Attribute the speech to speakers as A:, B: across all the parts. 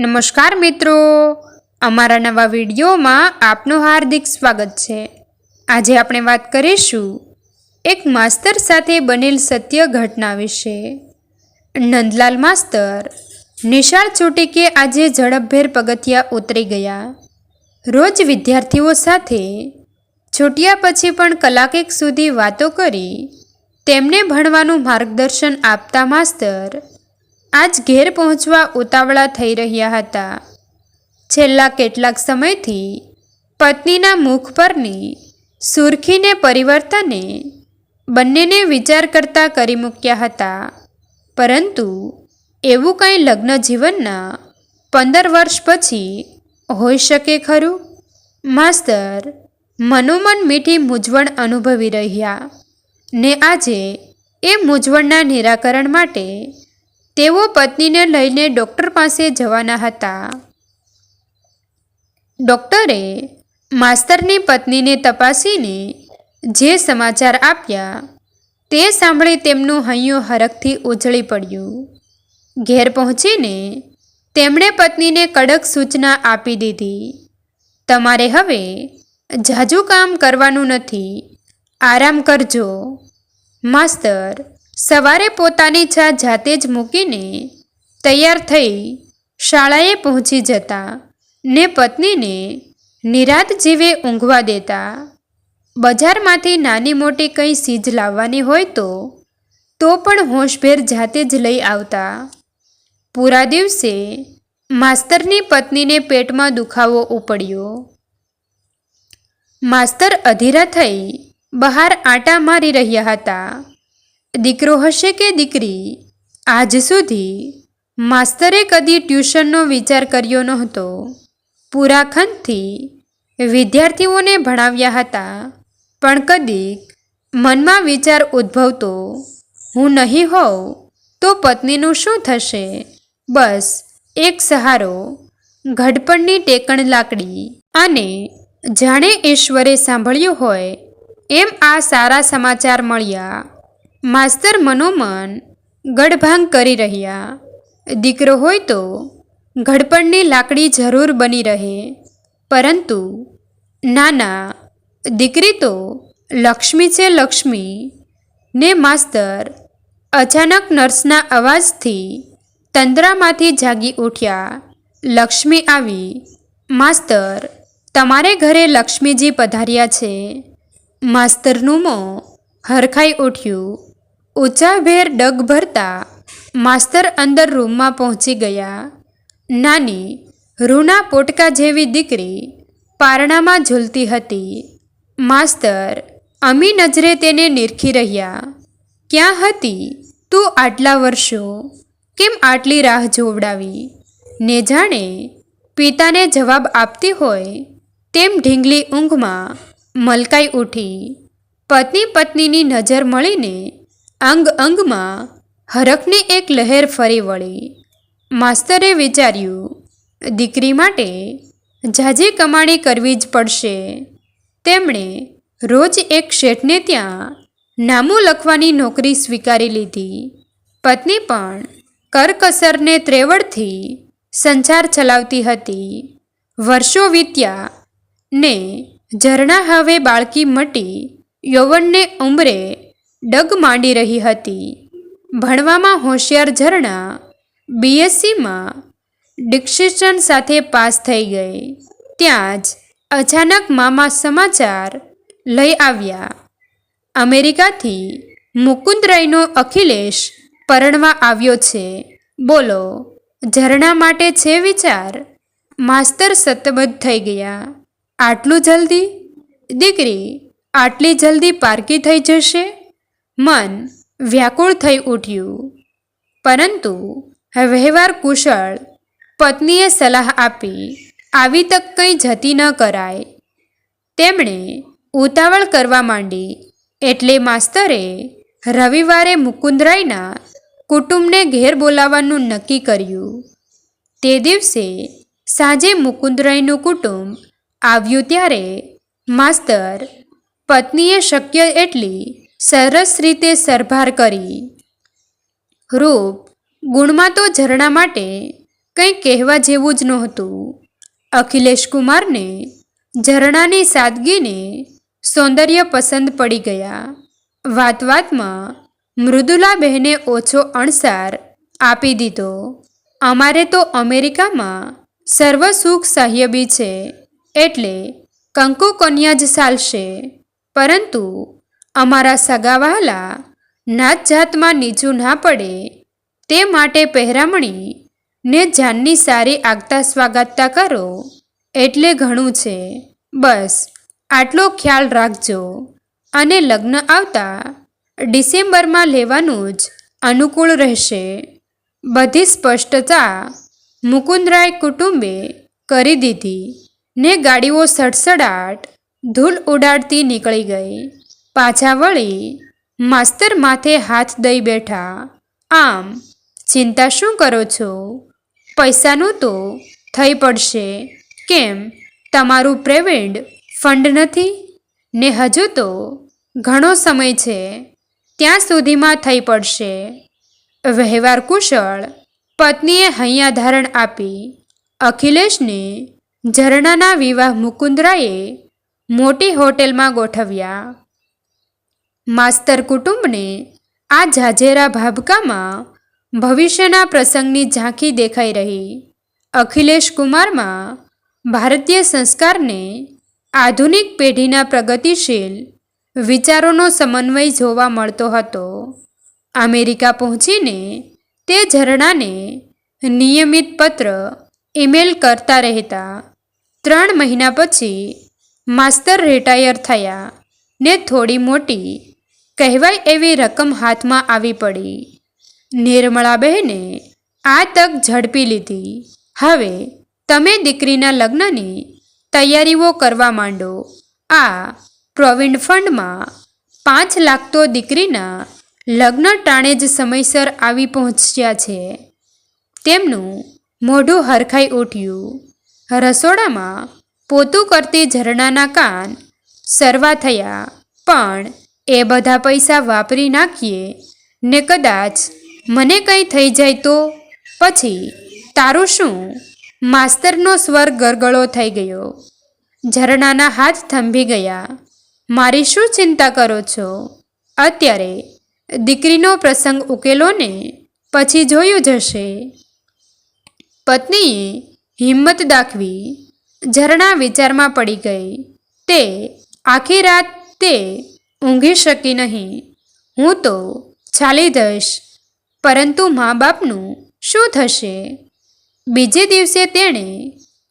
A: નમસ્કાર મિત્રો. અમારા નવા વિડીયોમાં આપનું હાર્દિક સ્વાગત છે. આજે આપણે વાત કરીશું એક માસ્તર સાથે બનેલ સત્ય ઘટના વિશે. નંદલાલ માસ્તર, નિશાળ ચોટીકે આજે ઝડપભેર પગથિયા ઉતરી ગયા. રોજ વિદ્યાર્થીઓ સાથે છૂટ્યા પછી પણ કલાકેક સુધી વાતો કરી તેમને ભણવાનું માર્ગદર્શન આપતા માસ્તર આજ ઘેર પહોંચવા ઉતાવળા થઈ રહ્યા હતા. છેલ્લા કેટલાક સમયથી પત્નીના મુખ પરની સુરખીને પરિવર્તને બંનેને વિચાર કરતા કરી મૂક્યા હતા. પરંતુ એવું કંઈ લગ્ન જીવનના પંદર વર્ષ પછી હોઈ શકે ખરું? માસ્તર મનોમન મીઠી મૂંઝવણ અનુભવી રહ્યા ને આજે એ મૂંઝવણના નિરાકરણ માટે તેઓ પત્નીને લઈને ડૉક્ટર પાસે જવાના હતા. ડૉક્ટરે માસ્તરની પત્નીને તપાસીને જે સમાચાર આપ્યા તે સાંભળી તેમનું હૈયું હરખથી ઉજળી પડ્યું. ઘેર પહોંચીને તેમણે પત્નીને કડક સૂચના આપી દીધી, તમારે હવે ઝાઝું કામ કરવાનું નથી. આરામ કરજો, માસ્તર. સવારે પોતાની ચા જાતે જ મૂકીને તૈયાર થઈ શાળાએ પહોંચી જતા ને પત્નીને નિરાત જીવે ઊંઘવા દેતા. બજારમાંથી નાની મોટી કંઈ સીજ લાવવાની હોય તો તો પણ હોશભેર જાતે જ લઈ આવતા. પૂરા દિવસે માસ્તરની પત્નીને પેટમાં દુખાવો ઉપડ્યો. માસ્તર અધીરા થઈ બહાર આંટા મારી રહ્યા હતા. દીકરો હશે કે દીકરી? આજ સુધી માસ્તરે કદી ટ્યુશનનો વિચાર કર્યો નહોતો. પૂરા ખંડથી વિદ્યાર્થીઓને ભણાવ્યા હતા. પણ કદીક મનમાં વિચાર ઉદ્ભવતો, હું નહીં હોઉં તો પત્નીનું શું થશે? બસ એક સહારો, ઘડપણની ટેકણ લાકડી અને જાણે ઈશ્વરે સાંભળ્યું હોય. એમ આ સારા સમાચાર મળ્યા. માસ્તર મનોમન ગઢભાંગ કરી રહ્યા. દીકરો હોય તો ઘડપણની લાકડી જરૂર બની રહે. પરંતુ નાના દીકરી તો લક્ષ્મી છે લક્ષ્મી ને માસ્તર અચાનક નર્સના અવાજથી તંદ્રામાંથી જાગી ઉઠ્યા. લક્ષ્મી આવી. માસ્તર, તમારે ઘરે લક્ષ્મીજી પધાર્યા છે. માસ્તરનું મોં હરખાઈ ઉઠ્યું. ઊંચાભેર ડગ ભરતા માસ્તર અંદર રૂમમાં પહોંચી ગયા. નાની રૂના પોટકા જેવી દીકરી પારણામાં ઝૂલતી હતી. માસ્તર અમી નજરે તેને નિરખી રહ્યા. ક્યાં હતી? તું આટલા વર્ષો કેમ આટલી રાહ જોવડાવી? ને જાણે પિતાને જવાબ આપતી હોય તેમ ઢીંગલી ઊંઘમાં મલકાઈ ઉઠી. પત્ની પત્નીની નજર મળીને અંગ અંગમાં હરખની એક લહેર ફરી વળી. માસ્તરે વિચાર્યું, દીકરી માટે ઝાઝી કમાણી કરવી જ પડશે. તેમણે રોજ એક શેઠને ત્યાં નામું લખવાની નોકરી સ્વીકારી લીધી. પત્ની પણ કરકસરને ત્રેવડથી સંસાર ચલાવતી હતી. વર્ષો વીત્યા ને ઝરણા હવે બાળકી મટી યૌવનને ઉંમરે ડગ માંડી રહી હતી. ભણવામાં હોશિયાર ઝરણા બીએસસીમાં ડિક્શિશન સાથે પાસ થઈ ગઈ. ત્યાં જ અચાનક મામા સમાચાર લઈ આવ્યા. અમેરિકાથી મુકુંદરાયનો અખિલેશ પરણવા આવ્યો છે. બોલો, ઝરણા માટે છે વિચાર? માસ્તર સતબદ્ધ થઈ ગયા. આટલું જલ્દી? દીકરી, આટલી જલ્દી પારકી થઈ જશે? મન વ્યાકુળ થઈ ઉઠ્યું. પરંતુ વ્યવહાર કુશળ પત્નીએ સલાહ આપી, આવી તક કંઈ જતી ન કરાય. તેમણે ઉતાવળ કરવા માંડી, એટલે માસ્તરે રવિવારે મુકુંદરાયના કુટુંબને ઘેર બોલાવવાનું નક્કી કર્યું. તે દિવસે સાંજે મુકુંદરાયનું કુટુંબ આવ્યું ત્યારે માસ્તર પત્નીએ શક્ય એટલી સરસ રીતે સરભાર કરી. રૂપ, ગુણમાં તો ઝરણા માટે કંઈ કહેવા જેવું જ નહોતું. અખિલેશ કુમારને ઝરણાની સાદગીને સૌંદર્ય પસંદ પડી ગયા. વાત વાતમાં મૃદુલા બહેને ઓછો અણસાર આપી દીધો. અમારે તો અમેરિકામાં સર્વ સુખ સાહ્યબી છે, એટલે કંકુ કન્યા જ ચાલશે પરંતુ અમારા સગાવહાલા નાત જાતમાં નીચું ના પડે. તે માટે પહેરામણી ને જાનની સારી આગતા સ્વાગતતા કરો. એટલે ઘણું છે. બસ, આટલો ખ્યાલ રાખજો. અને લગ્ન આવતા ડિસેમ્બરમાં લેવાનું જ અનુકૂળ રહેશે. બધી સ્પષ્ટતા મુકુંદરાય કુટુંબે કરી દીધી ને ગાડીઓ સડસડાટ ધૂળ ઉડાડતી નીકળી ગઈ. પાછા વળી માસ્તર માથે હાથ દઈ બેઠા. આમ, ચિંતા શું કરો છો? પૈસાનું તો થઈ પડશે. કેમ? તમારું પ્રેવેન્ડ ફંડ નથી? ને હજુ તો ઘણો સમય છે. ત્યાં સુધીમાં થઈ પડશે. વ્યવહાર કુશળ. પત્નીએ હૈયા ધારણ આપી. અખિલેશને ઝરણાના વિવાહ મુકુંદરાએ મોટી હોટેલમાં ગોઠવ્યા. માસ્તર કુટુંબને આ જાજેરા ભાભકામાં ભવિષ્યના પ્રસંગની ઝાંખી દેખાઈ રહી. અખિલેશ કુમારમાં ભારતીય સંસ્કારને આધુનિક પેઢીના પ્રગતિશીલ વિચારોનો સમન્વય જોવા મળતો હતો. અમેરિકા પહોંચીને તે ઝરણાને નિયમિત પત્ર ઈમેલ કરતા રહેતા ત્રણ મહિના પછી માસ્તર રિટાયર થયા ને થોડી મોટી કહેવાય એવી રકમ હાથમાં આવી પડી. નિર્મળાબહેને આ તક ઝડપી લીધી. હવે તમે દીકરીના લગ્નની તૈયારીઓ કરવા માંડો. આ પ્રોવિડ ફંડમાં પાંચ લાખ તો દીકરીના લગ્ન ટાણે જ સમયસર આવી પહોંચ્યા છે. તેમનું મોઢું હરખાઈ ઉઠ્યું. રસોડામાં પોતું કરતી ઝરણાના કાન સરવા થયા, પણ એ બધા પૈસા વાપરી નાખીએ. ને કદાચ મને કંઈ થઈ જાય તો? પછી તારું શું? માસ્તરનો સ્વર ગરગળો થઈ ગયો. ઝરણાના હાથ થંભી ગયા. મારી શું ચિંતા કરો છો? અત્યારે દીકરીનો પ્રસંગ ઉકેલો ને? પછી જોયું જશે. પત્નીએ હિંમત દાખવી. ઝરણા વિચારમાં પડી ગઈ. તે આખી રાત તે ઊંઘી શકી નહીં. હું તો ચાલી દઈશ પરંતુ મા બાપનું શું થશે? બીજે દિવસે તેણે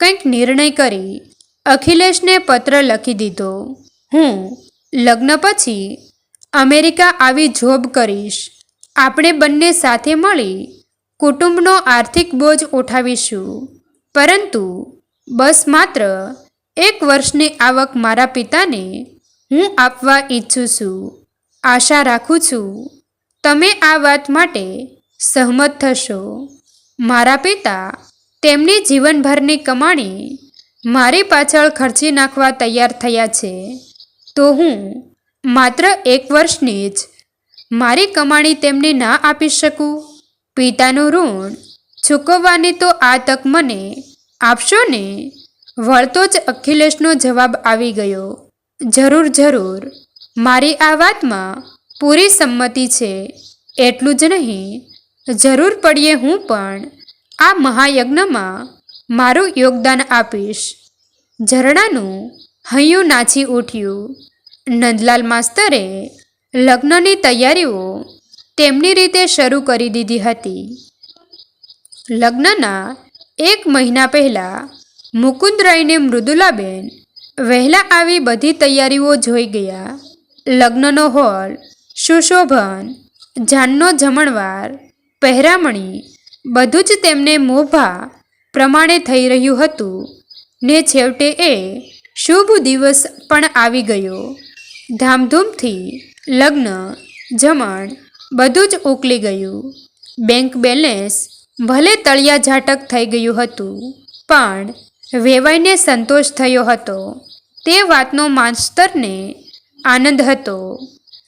A: કંઈક નિર્ણય કરી, અખિલેશને પત્ર લખી દીધો. હું લગ્ન પછી અમેરિકા આવી જોબ કરીશ. આપણે બંને સાથે મળી કુટુંબનો આર્થિક બોજ ઉઠાવીશું. પરંતુ બસ માત્ર એક વર્ષની આવક મારા પિતાને હું આપવા ઈચ્છું છું. આશા રાખું છું. તમે આ વાત માટે સહમત થશો. મારા પિતા તેમની જીવનભરની કમાણી મારી પાછળ ખર્ચી નાખવા તૈયાર થયા છે. તો હું માત્ર એક વર્ષની જ મારી કમાણી તેમને ના આપી શકું? પિતાનું ઋણ ચૂકવવાની તો આ તક મને આપશો ને? વળતો જ અખિલેશનો જવાબ આવી ગયો. જરૂર જરૂર. મારી આ વાતમાં પૂરી સંમતિ છે. એટલું જ નહીં, જરૂર પડીએ હું પણ આ મહાયજ્ઞમાં મારું યોગદાન આપીશ. ઝરણાનું હૈયું નાચી ઉઠ્યું. નંદલાલ માસ્તરે લગ્નની તૈયારીઓ તેમની રીતે શરૂ કરી દીધી હતી. લગ્નના એક મહિના પહેલાં મુકુંદરાયને મૃદુલાબેન વહેલા આવી બધી તૈયારીઓ જોઈ ગયા. લગ્નનો હોલ, સુશોભન, જાનનો જમણવાર, પહેરામણી, બધું જ તેમને મોભા પ્રમાણે થઈ રહ્યું હતું ને છેવટે એ શુભ દિવસ પણ આવી ગયો. ધામધૂમથી લગ્ન, જમણ બધું જ ઉકલી ગયું. બેંક બેલેન્સ ભલે તળિયા ઝાટક થઈ ગયું હતું, પણ વેવાઈને સંતોષ થયો હતો. તે વાતનો માસ્તરને આનંદ હતો.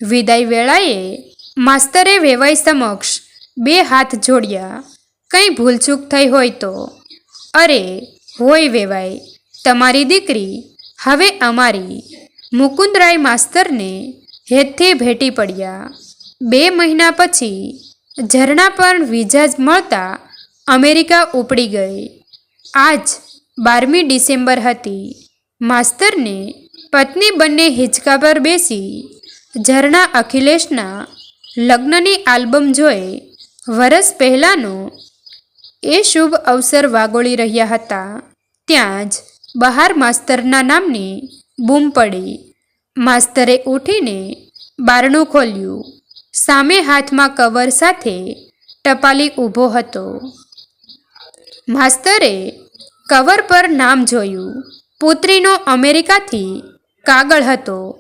A: વિદાય વેળાએ માસ્તરે વેવાઈ સમક્ષ બે હાથ જોડ્યા. કંઈ ભૂલચૂક થઈ હોય તો. અરે, હોય વેવાય તમારી દીકરી હવે અમારી. મુકુંદરાય માસ્તરને હેતથી ભેટી પડ્યા. બે મહિના પછી ઝરણા પર વિઝા મળતા અમેરિકા ઉપડી ગઈ. આજ બારમી ડિસેમ્બર હતી. માસ્તરને પત્ની બંને હિંચકા પર બેસી ઝરણા અખિલેશના લગ્નની આલ્બમ જોઈ વરસ પહેલાંનો એ શુભ અવસર વાગોળી રહ્યા હતા. ત્યાં જ બહાર માસ્તરના નામની બૂમ પડી. માસ્તરે ઉઠીને બારણું ખોલ્યું. સામે હાથમાં કવર સાથે ટપાલી ઊભો હતો. માસ્તરે કવર પર નામ જોયું. પુત્રીનો અમેરિકાથી કાગળ હતો.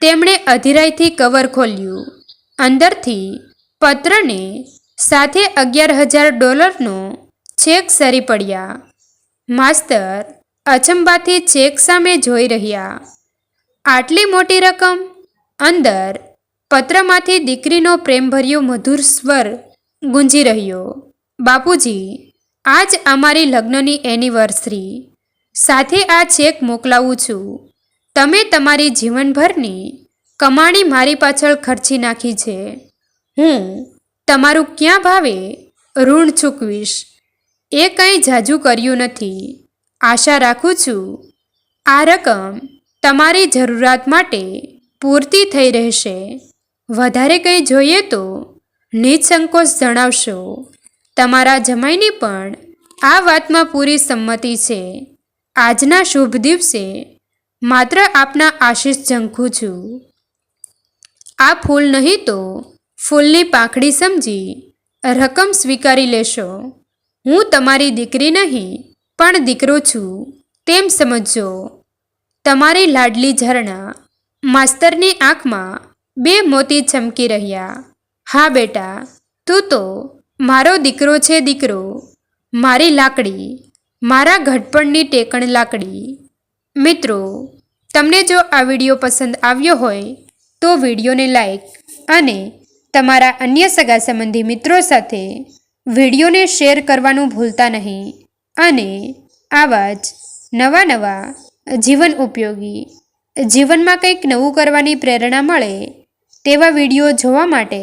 A: તેમણે અધિરાયથી કવર ખોલ્યું. અંદરથી પત્રને સાથે અગિયાર હજાર ડોલરનો ચેક સરી પડ્યા. માસ્તર અચંબાથી ચેક સામે જોઈ રહ્યા. આટલી મોટી રકમ? અંદર પત્રમાંથી દીકરીનો પ્રેમભર્યો મધુર સ્વર ગુંજી રહ્યો. બાપુજી આજ અમારી લગ્નની એનિવર્સરી સાથે આ ચેક મોકલાવું છું. તમે તમારી જીવનભરની કમાણી મારી પાછળ ખર્ચી નાખી છે. હું તમારું ક્યાં ભાવે ઋણ ચૂકવીશ? એ કંઈ જાજુ કર્યું નથી. આશા રાખું છું, આ રકમ તમારી જરૂરિયાત માટે પૂરતી થઈ રહેશે. વધારે કંઈ જોઈએ તો નિસંકોચ જણાવશો. તમારા જમાઈની પણ આ વાતમાં પૂરી સંમતિ છે. આજના શુભ દિવસે માત્ર આપના આશીષ ઝંખું છું. આ ફૂલ નહીં તો ફૂલની પાંખડી સમજી રકમ સ્વીકારી લેશો. હું તમારી દીકરી નહીં, પણ દીકરો છું, તેમ સમજજો. તમારી લાડલી ઝરણા માસ્તરની આંખમાં બે મોતી ચમકી રહ્યા. હા બેટા, તું તો મારો દીકરો છે દીકરો, મારી લાકડી, મારા ઘડપણની ટેકણ લાકડી. મિત્રો, તમને જો આ વીડિયો પસંદ આવ્યો હોય, તો વિડીયોને લાઈક અને તમારા અન્ય સગા સંબંધી મિત્રો સાથે વિડીયોને શેર કરવાનું ભૂલતા નહીં. અને આવા જ નવા નવા જીવન ઉપયોગી, જીવનમાં કંઈક નવું કરવાની પ્રેરણા મળે, તેવા વીડિયો જોવા માટે